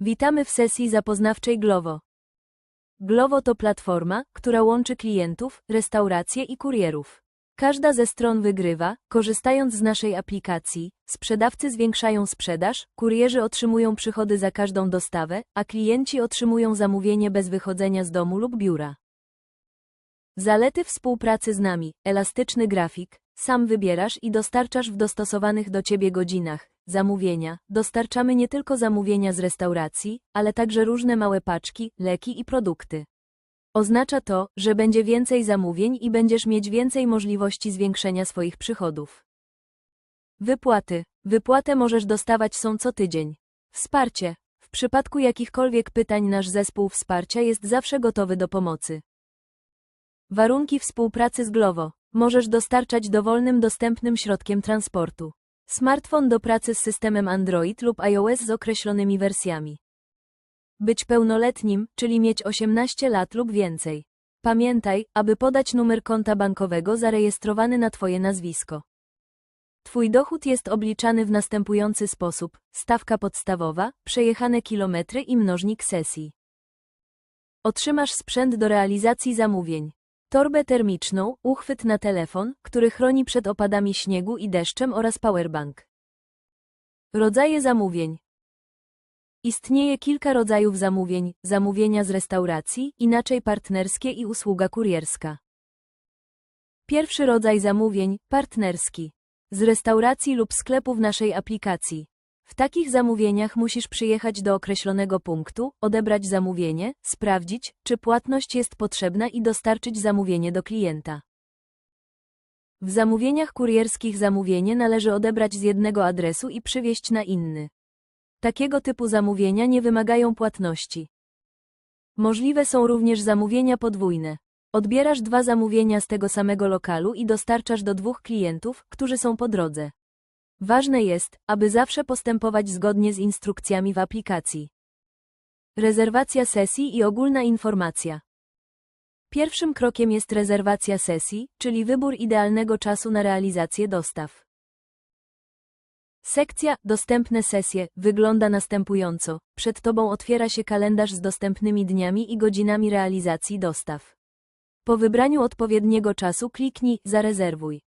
Witamy w sesji zapoznawczej Glovo. Glovo to platforma, która łączy klientów, restauracje i kurierów. Każda ze stron wygrywa, korzystając z naszej aplikacji. Sprzedawcy zwiększają sprzedaż, kurierzy otrzymują przychody za każdą dostawę, a klienci otrzymują zamówienie bez wychodzenia z domu lub biura. Zalety współpracy z nami: elastyczny grafik, sam wybierasz i dostarczasz w dostosowanych do ciebie godzinach. Zamówienia. Dostarczamy nie tylko zamówienia z restauracji, ale także różne małe paczki, leki i produkty. Oznacza to, że będzie więcej zamówień i będziesz mieć więcej możliwości zwiększenia swoich przychodów. Wypłaty. Wypłatę możesz dostawać są co tydzień. Wsparcie. W przypadku jakichkolwiek pytań nasz zespół wsparcia jest zawsze gotowy do pomocy. Warunki współpracy z Glovo. Możesz dostarczać dowolnym dostępnym środkiem transportu. Smartfon do pracy z systemem Android lub iOS z określonymi wersjami. Być pełnoletnim, czyli mieć 18 lat lub więcej. Pamiętaj, aby podać numer konta bankowego zarejestrowany na Twoje nazwisko. Twój dochód jest obliczany w następujący sposób: stawka podstawowa, przejechane kilometry i mnożnik sesji. Otrzymasz sprzęt do realizacji zamówień. Torbę termiczną, uchwyt na telefon, który chroni przed opadami śniegu i deszczem oraz powerbank. Rodzaje zamówień. Istnieje kilka rodzajów zamówień, zamówienia z restauracji, inaczej partnerskie i usługa kurierska. Pierwszy rodzaj zamówień, partnerski. Z restauracji lub sklepu w naszej aplikacji. W takich zamówieniach musisz przyjechać do określonego punktu, odebrać zamówienie, sprawdzić, czy płatność jest potrzebna i dostarczyć zamówienie do klienta. W zamówieniach kurierskich zamówienie należy odebrać z jednego adresu i przywieźć na inny. Takiego typu zamówienia nie wymagają płatności. Możliwe są również zamówienia podwójne. Odbierasz dwa zamówienia z tego samego lokalu i dostarczasz do dwóch klientów, którzy są po drodze. Ważne jest, aby zawsze postępować zgodnie z instrukcjami w aplikacji. Rezerwacja sesji i ogólna informacja. Pierwszym krokiem jest rezerwacja sesji, czyli wybór idealnego czasu na realizację dostaw. Sekcja Dostępne sesje wygląda następująco. Przed Tobą otwiera się kalendarz z dostępnymi dniami i godzinami realizacji dostaw. Po wybraniu odpowiedniego czasu kliknij Zarezerwuj.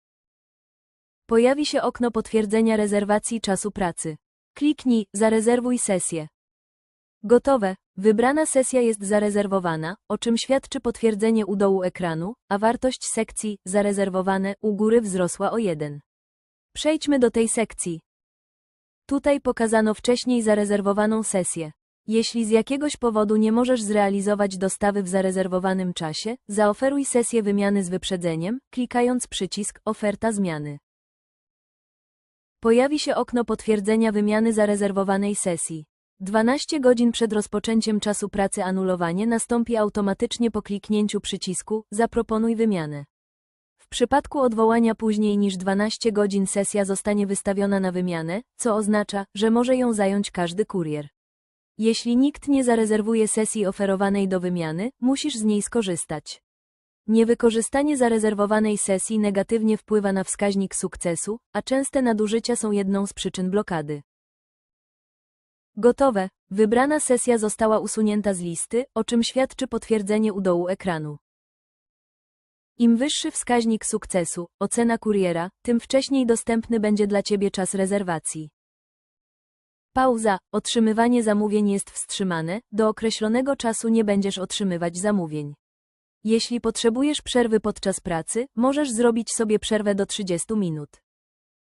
Pojawi się okno potwierdzenia rezerwacji czasu pracy. Kliknij Zarezerwuj sesję. Gotowe. Wybrana sesja jest zarezerwowana, o czym świadczy potwierdzenie u dołu ekranu, a wartość sekcji Zarezerwowane u góry wzrosła o 1. Przejdźmy do tej sekcji. Tutaj pokazano wcześniej zarezerwowaną sesję. Jeśli z jakiegoś powodu nie możesz zrealizować dostawy w zarezerwowanym czasie, zaoferuj sesję wymiany z wyprzedzeniem, klikając przycisk Oferta zmiany. Pojawi się okno potwierdzenia wymiany zarezerwowanej sesji. 12 godzin przed rozpoczęciem czasu pracy anulowanie nastąpi automatycznie po kliknięciu przycisku Zaproponuj wymianę. W przypadku odwołania później niż 12 godzin sesja zostanie wystawiona na wymianę, co oznacza, że może ją zająć każdy kurier. Jeśli nikt nie zarezerwuje sesji oferowanej do wymiany, musisz z niej skorzystać. Niewykorzystanie zarezerwowanej sesji negatywnie wpływa na wskaźnik sukcesu, a częste nadużycia są jedną z przyczyn blokady. Gotowe. Wybrana sesja została usunięta z listy, o czym świadczy potwierdzenie u dołu ekranu. Im wyższy wskaźnik sukcesu, ocena kuriera, tym wcześniej dostępny będzie dla Ciebie czas rezerwacji. Pauza. Otrzymywanie zamówień jest wstrzymane, do określonego czasu nie będziesz otrzymywać zamówień. Jeśli potrzebujesz przerwy podczas pracy, możesz zrobić sobie przerwę do 30 minut.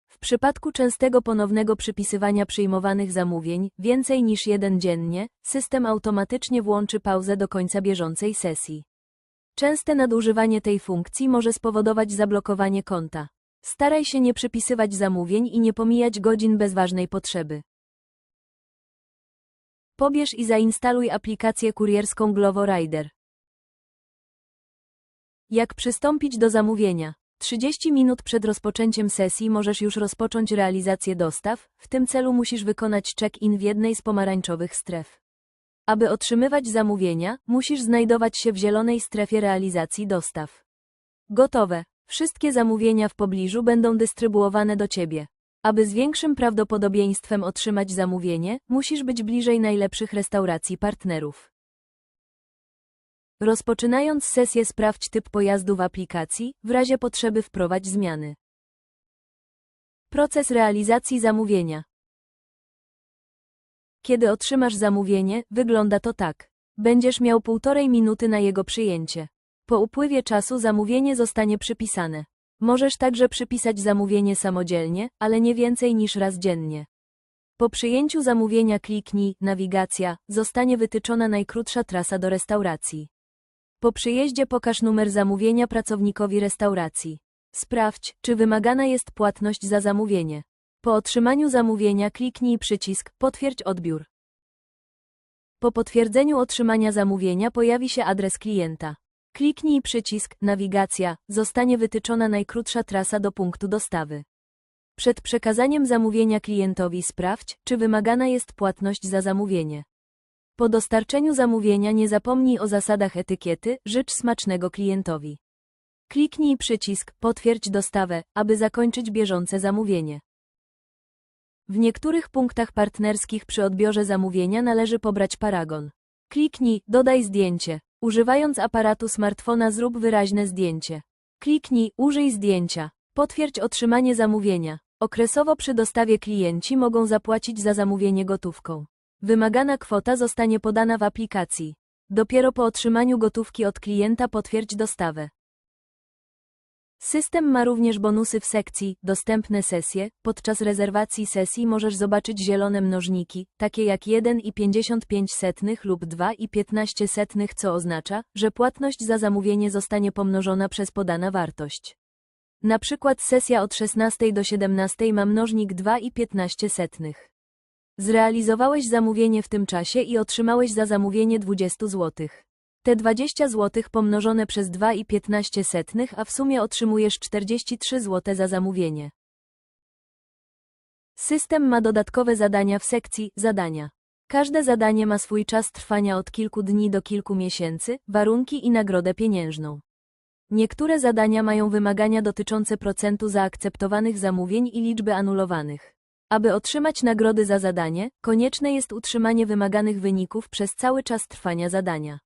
W przypadku częstego ponownego przypisywania przyjmowanych zamówień, więcej niż jeden dziennie, system automatycznie włączy pauzę do końca bieżącej sesji. Częste nadużywanie tej funkcji może spowodować zablokowanie konta. Staraj się nie przypisywać zamówień i nie pomijać godzin bez ważnej potrzeby. Pobierz i zainstaluj aplikację kurierską Glovo Rider. Jak przystąpić do zamówienia? 30 minut przed rozpoczęciem sesji możesz już rozpocząć realizację dostaw, w tym celu musisz wykonać check-in w jednej z pomarańczowych stref. Aby otrzymywać zamówienia, musisz znajdować się w zielonej strefie realizacji dostaw. Gotowe. Wszystkie zamówienia w pobliżu będą dystrybuowane do Ciebie. Aby z większym prawdopodobieństwem otrzymać zamówienie, musisz być bliżej najlepszych restauracji partnerów. Rozpoczynając sesję sprawdź typ pojazdu w aplikacji, w razie potrzeby wprowadź zmiany. Proces realizacji zamówienia. Kiedy otrzymasz zamówienie, wygląda to tak. Będziesz miał półtorej minuty na jego przyjęcie. Po upływie czasu zamówienie zostanie przypisane. Możesz także przypisać zamówienie samodzielnie, ale nie więcej niż raz dziennie. Po przyjęciu zamówienia kliknij Nawigacja, zostanie wytyczona najkrótsza trasa do restauracji. Po przyjeździe pokaż numer zamówienia pracownikowi restauracji. Sprawdź, czy wymagana jest płatność za zamówienie. Po otrzymaniu zamówienia kliknij przycisk Potwierdź odbiór. Po potwierdzeniu otrzymania zamówienia pojawi się adres klienta. Kliknij przycisk Nawigacja, zostanie wytyczona najkrótsza trasa do punktu dostawy. Przed przekazaniem zamówienia klientowi sprawdź, czy wymagana jest płatność za zamówienie. Po dostarczeniu zamówienia nie zapomnij o zasadach etykiety, życz smacznego klientowi. Kliknij przycisk Potwierdź dostawę, aby zakończyć bieżące zamówienie. W niektórych punktach partnerskich przy odbiorze zamówienia należy pobrać paragon. Kliknij Dodaj zdjęcie. Używając aparatu smartfona zrób wyraźne zdjęcie. Kliknij Użyj zdjęcia. Potwierdź otrzymanie zamówienia. Okresowo przy dostawie klienci mogą zapłacić za zamówienie gotówką. Wymagana kwota zostanie podana w aplikacji. Dopiero po otrzymaniu gotówki od klienta potwierdź dostawę. System ma również bonusy w sekcji Dostępne sesje. Podczas rezerwacji sesji możesz zobaczyć zielone mnożniki, takie jak 1,55 lub 2,15, co oznacza, że płatność za zamówienie zostanie pomnożona przez podana wartość. Na przykład sesja od 16 do 17 ma mnożnik 2,15. Zrealizowałeś zamówienie w tym czasie i otrzymałeś za zamówienie 20 zł. Te 20 zł pomnożone przez 2,15, a w sumie otrzymujesz 43 zł za zamówienie. System ma dodatkowe zadania w sekcji Zadania. Każde zadanie ma swój czas trwania od kilku dni do kilku miesięcy, warunki i nagrodę pieniężną. Niektóre zadania mają wymagania dotyczące procentu zaakceptowanych zamówień i liczby anulowanych. Aby otrzymać nagrody za zadanie, konieczne jest utrzymanie wymaganych wyników przez cały czas trwania zadania.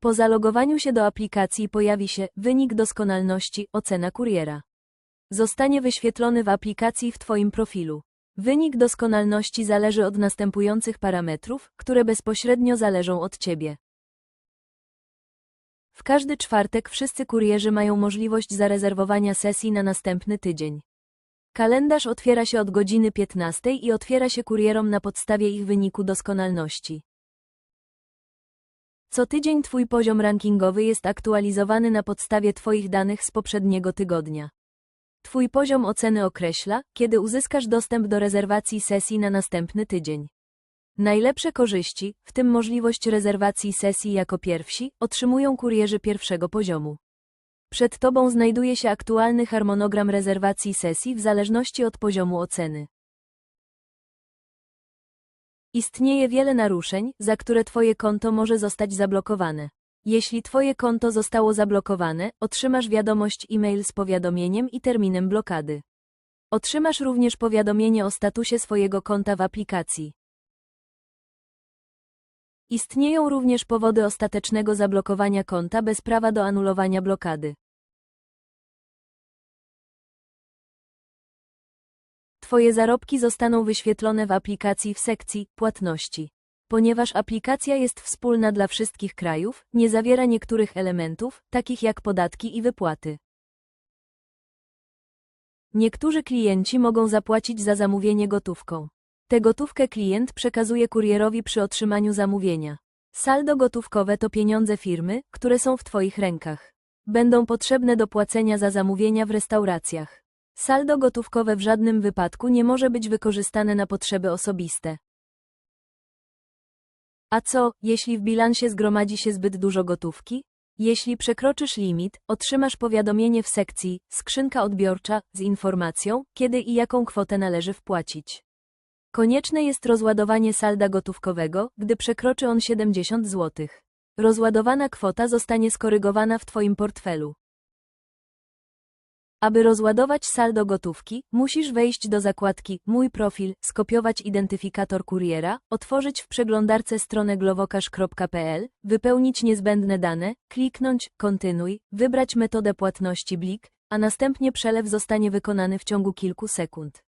Po zalogowaniu się do aplikacji pojawi się wynik doskonalności, ocena kuriera. Zostanie wyświetlony w aplikacji w Twoim profilu. Wynik doskonalności zależy od następujących parametrów, które bezpośrednio zależą od Ciebie. W każdy czwartek wszyscy kurierzy mają możliwość zarezerwowania sesji na następny tydzień. Kalendarz otwiera się od godziny 15 i otwiera się kurierom na podstawie ich wyniku doskonalności. Co tydzień Twój poziom rankingowy jest aktualizowany na podstawie Twoich danych z poprzedniego tygodnia. Twój poziom oceny określa, kiedy uzyskasz dostęp do rezerwacji sesji na następny tydzień. Najlepsze korzyści, w tym możliwość rezerwacji sesji jako pierwsi, otrzymują kurierzy pierwszego poziomu. Przed Tobą znajduje się aktualny harmonogram rezerwacji sesji w zależności od poziomu oceny. Istnieje wiele naruszeń, za które Twoje konto może zostać zablokowane. Jeśli Twoje konto zostało zablokowane, otrzymasz wiadomość e-mail z powiadomieniem i terminem blokady. Otrzymasz również powiadomienie o statusie swojego konta w aplikacji. Istnieją również powody ostatecznego zablokowania konta bez prawa do anulowania blokady. Twoje zarobki zostaną wyświetlone w aplikacji w sekcji Płatności. Ponieważ aplikacja jest wspólna dla wszystkich krajów, nie zawiera niektórych elementów, takich jak podatki i wypłaty. Niektórzy klienci mogą zapłacić za zamówienie gotówką. Tę gotówkę klient przekazuje kurierowi przy otrzymaniu zamówienia. Saldo gotówkowe to pieniądze firmy, które są w Twoich rękach. Będą potrzebne do płacenia za zamówienia w restauracjach. Saldo gotówkowe w żadnym wypadku nie może być wykorzystane na potrzeby osobiste. A co, jeśli w bilansie zgromadzi się zbyt dużo gotówki? Jeśli przekroczysz limit, otrzymasz powiadomienie w sekcji skrzynka odbiorcza z informacją, kiedy i jaką kwotę należy wpłacić. Konieczne jest rozładowanie salda gotówkowego, gdy przekroczy on 70 zł. Rozładowana kwota zostanie skorygowana w Twoim portfelu. Aby rozładować saldo gotówki, musisz wejść do zakładki Mój profil, skopiować identyfikator kuriera, otworzyć w przeglądarce stronę glowocash.pl, wypełnić niezbędne dane, kliknąć Kontynuuj, wybrać metodę płatności blik, a następnie przelew zostanie wykonany w ciągu kilku sekund.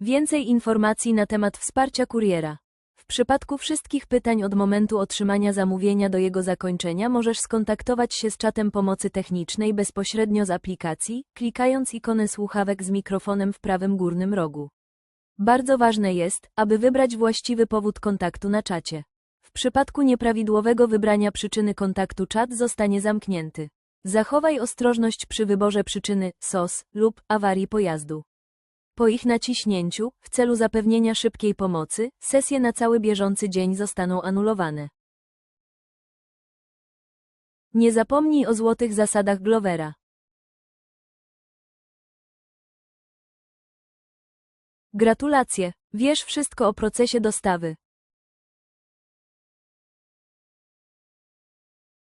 Więcej informacji na temat wsparcia kuriera. W przypadku wszystkich pytań od momentu otrzymania zamówienia do jego zakończenia możesz skontaktować się z czatem pomocy technicznej bezpośrednio z aplikacji, klikając ikonę słuchawek z mikrofonem w prawym górnym rogu. Bardzo ważne jest, aby wybrać właściwy powód kontaktu na czacie. W przypadku nieprawidłowego wybrania przyczyny kontaktu czat zostanie zamknięty. Zachowaj ostrożność przy wyborze przyczyny SOS lub awarii pojazdu. Po ich naciśnięciu, w celu zapewnienia szybkiej pomocy, sesje na cały bieżący dzień zostaną anulowane. Nie zapomnij o złotych zasadach Glovera. Gratulacje, wiesz wszystko o procesie dostawy.